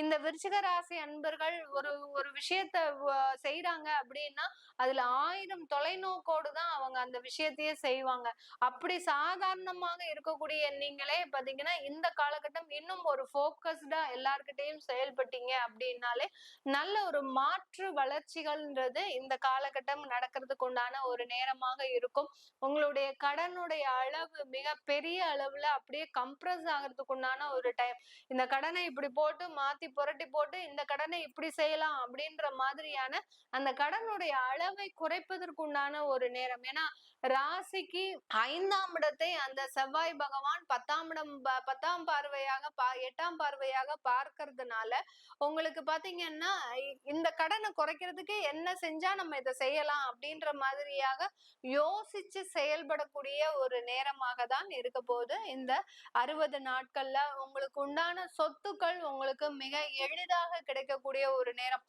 இந்த விருச்சிக ராசி அன்பர்கள் ஒரு ஒரு விஷயத்த செய்யறாங்க அப்படின்னா அதுல ஆயிரம் தொலைநோக்கோடு தான் அவங்க அந்த விஷயத்தையே செய்வாங்க. அப்படி சாதாரணமாக இருக்கக்கூடிய நீங்களே பாத்தீங்கன்னா இந்த காலகட்டம் இன்னும் ஒரு போக்கஸ்டா எல்லார்கிட்டையும் செயல்பட்டீங்க அப்படின்னாலே நல்ல ஒரு மாற்று வளர்ச்சிகள்ன்றது இந்த காலகட்டம் நடக்கிறதுக்கு உண்டான ஒரு நேரமாக இருக்கும். உங்களுடைய கடனுடைய அளவு மிக பெரிய அளவுல அப்படியே கம்ப்ரஸ் ஆகிறதுக்கு உண்டான ஒரு டைம் இந்த கடனை இப்படி போட்டு மாத்தி புரட்டி போட்டு இந்த கடனை இப்படி செய்யலாம் அப்படின்ற மாதிரியான அந்த கடனுடைய அளவை குறைப்பதற்கு உண்டான ஒரு நேரம். ஏன்னா ராசிக்கு ஐந்தாம் இடத்தை அந்த செவ்வாய் பகவான் பத்தாம் இடம் ப- பத்தாம் பார்வையாக பா எட்டாம் பார்வையாக பார்க்கறதுனால உங்களுக்கு பாத்தீங்கன்னா இ- இந்த கடனை குறைக்கிறதுக்கு என்ன செஞ்சா நம்ம இதை செய்யலாம் அப்படின்ற மாதிரியாக யோசிச்சு செயல்படக்கூடிய ஒரு நேரமாக தான் இருக்க போது இந்த அறுபது நாட்கள்ல உங்களுக்கு உண்டான சொத்துக்கள் உங்களுக்கு மிக எளிதாக கிடைக்கக்கூடிய ஒரு நேரம்.